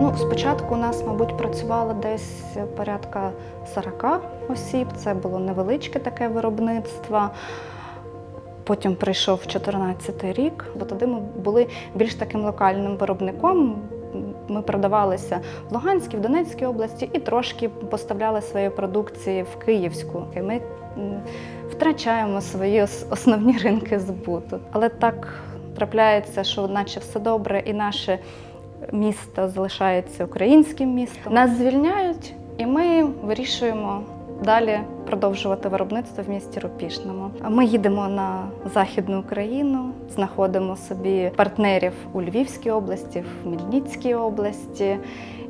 Ну, спочатку у нас, мабуть, працювало десь порядка 40 осіб. Це було невеличке таке виробництво. Потім прийшов 2014 рік, бо тоді ми були більш таким локальним виробником. Ми продавалися в Луганській, в Донецькій області і трошки поставляли свої продукції в Київську. І ми втрачаємо свої основні ринки збуту. Але так трапляється, що наче все добре, і наше місто залишається українським містом. Нас звільняють, і ми вирішуємо далі продовжувати виробництво в місті Рупішному. Ми їдемо на Західну Україну, знаходимо собі партнерів у Львівській області, в Мільницькій області.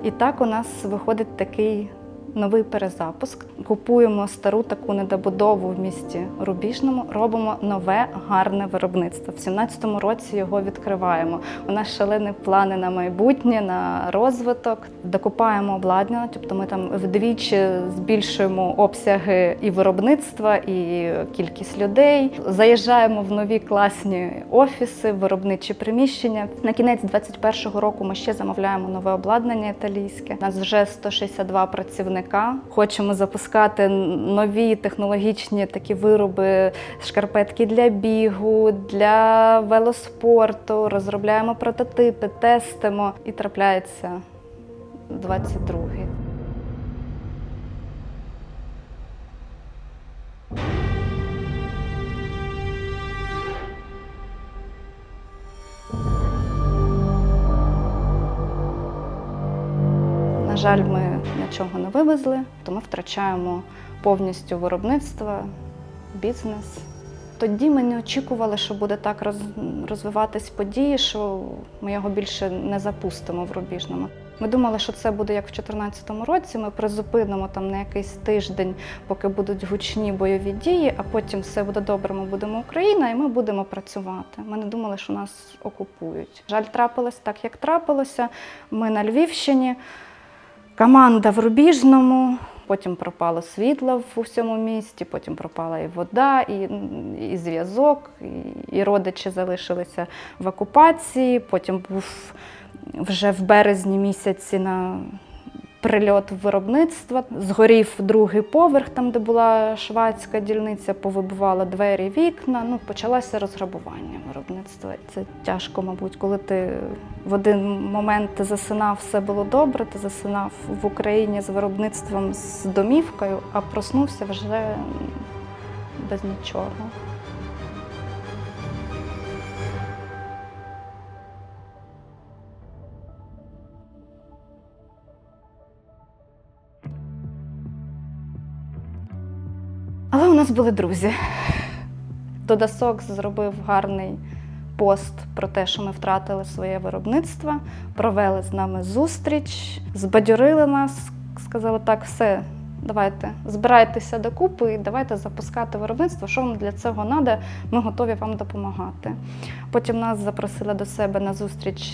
І так у нас виходить такий новий перезапуск. Купуємо стару таку недобудову в місті Рубіжному, робимо нове гарне виробництво. В 17-му році його відкриваємо. У нас шалені плани на майбутнє, на розвиток. Докупаємо обладнання, тобто ми там вдвічі збільшуємо обсяги і виробництва, і кількість людей. Заїжджаємо в нові класні офіси, виробничі приміщення. На кінець 21-го року ми ще замовляємо нове обладнання італійське. У нас вже 162 працівника. Хочемо запускати нові технологічні такі вироби, шкарпетки для бігу, для велоспорту. Розробляємо прототипи, тестимо і трапляється 22-й. Жаль, ми нічого не вивезли, то ми втрачаємо повністю виробництво, бізнес. Тоді ми не очікували, що буде так роз- розвиватись події, що ми його більше не запустимо в Рубіжному. Ми думали, що це буде як в 2014 році. Ми призупинимо там на якийсь тиждень, поки будуть гучні бойові дії, а потім все буде добре. Ми будемо Україна, і ми будемо працювати. Ми не думали, що нас окупують. Жаль, трапилось так, як трапилося. Ми на Львівщині. Команда в Рубіжному, потім пропало світло в усьому місті, потім пропала і вода, і, і зв'язок, і, і родичі залишилися в окупації. Потім був вже в березні місяці на прильот виробництва. Згорів другий поверх, там, де була швадська дільниця, повибивала двері, вікна. Ну, почалося розграбування виробництва. Це тяжко, мабуть, коли ти в один момент ти засинав, все було добре, ти засинав в Україні з виробництвом з домівкою, а проснувся вже без нічого. Нас були друзі. Додасок зробив гарний пост про те, що ми втратили своє виробництво, провели з нами зустріч, збадьорили нас, сказали, так, все, давайте, збирайтеся докупи давайте запускати виробництво. Що вам для цього треба, ми готові вам допомагати. Потім нас запросили до себе на зустріч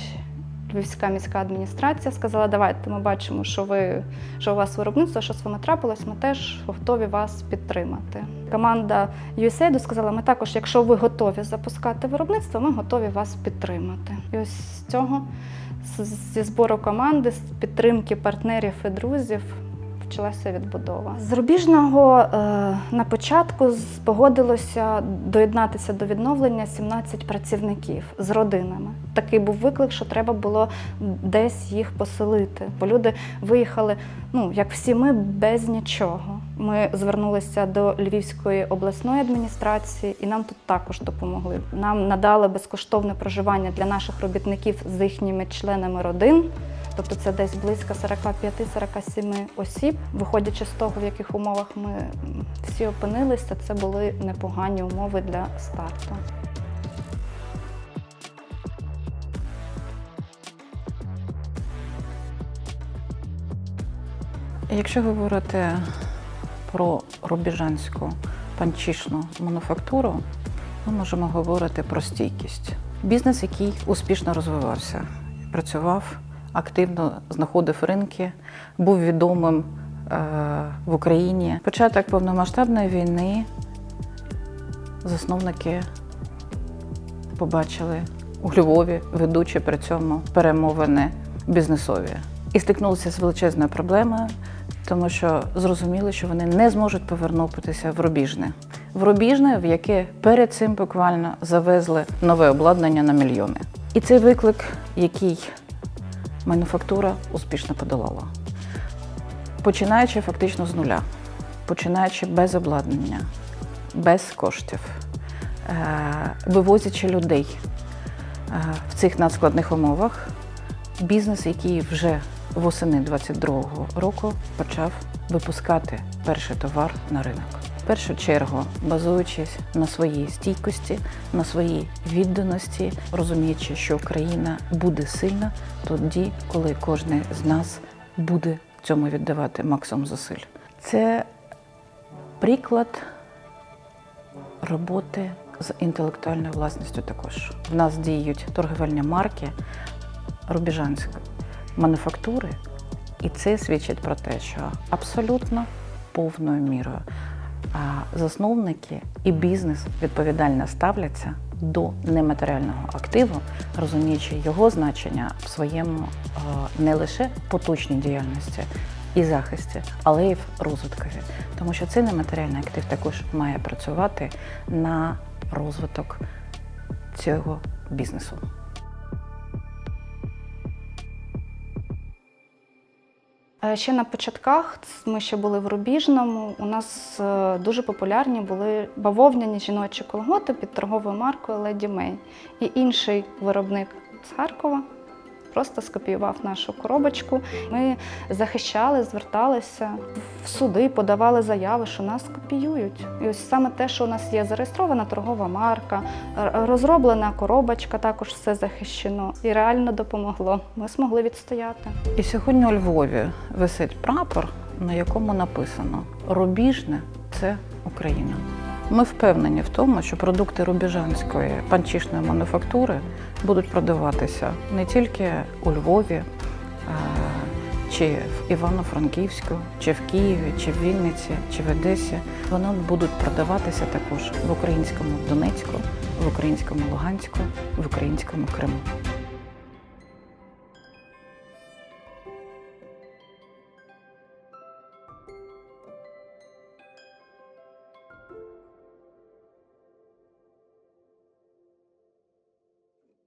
Львівська міська адміністрація сказала, давайте ми бачимо, що ви що у вас виробництво, що з вами трапилось, ми теж готові вас підтримати. Команда USAID сказала, ми також, якщо ви готові запускати виробництво, ми готові вас підтримати. І ось з цього, зі збору команди, з підтримки партнерів і друзів. Почалася відбудова. З Рубіжного е, на початку погодилося доєднатися до відновлення 17 працівників з родинами. Такий був виклик, що треба було десь їх поселити. Бо люди виїхали, ну як всі ми, без нічого. Ми звернулися до Львівської обласної адміністрації, і нам тут також допомогли. Нам надали безкоштовне проживання для наших робітників з їхніми членами родин. Тобто це десь близько 45-47 осіб. Виходячи з того, в яких умовах ми всі опинилися, це були непогані умови для старту. Якщо говорити про рубіжанську панчішну мануфактуру, ми можемо говорити про стійкість. Бізнес, який успішно розвивався, працював, активно знаходив ринки, був відомим е, в Україні. Початок повномасштабної війни засновники побачили у Львові, ведучи при цьому перемовини бізнесові. І стикнулися з величезною проблемою, тому що зрозуміли, що вони не зможуть повернутися в Рубіжне. В Рубіжне, в яке перед цим буквально завезли нове обладнання на мільйони. І цей виклик, який мануфактура успішно подолала. Починаючи фактично з нуля, починаючи без обладнання, без коштів, е, вивозячи людей е, в цих надскладних умовах, бізнес, який вже восени 22-го року почав випускати перший товар на ринок. Першу чергу базуючись на своїй стійкості, на своїй відданості, розуміючи, що Україна буде сильна тоді, коли кожен з нас буде цьому віддавати максимум зусиль. Це приклад роботи з інтелектуальною власністю також. В нас діють торговельні марки Рубіжанськ мануфактури, і це свідчить про те, що абсолютно повною мірою засновники і бізнес відповідально ставляться до нематеріального активу, розуміючи його значення в своєму е, не лише поточній діяльності і захисті, але й в розвиткові. Тому що цей нематеріальний актив також має працювати на розвиток цього бізнесу. Ще на початках ми ще були в Рубіжному. У нас е, дуже популярні були бавовняні жіночі колготи під торговою маркою Леді Мей. І інший виробник з Харкова просто скопіював нашу коробочку. Ми захищали, зверталися в суди, подавали заяви, що нас копіюють. І ось саме те, що у нас є зареєстрована торгова марка, розроблена коробочка, також все захищено і реально допомогло. Ми змогли відстояти. І сьогодні у Львові висить прапор, на якому написано Рубіжне це Україна. Ми впевнені в тому, що продукти рубіжанської панчішної мануфактури будуть продаватися не тільки у Львові, чи в Івано-Франківську, чи в Києві, чи в Вінниці, чи в Одесі. Вони будуть продаватися також в українському Донецьку, в українському Луганську, в українському Криму.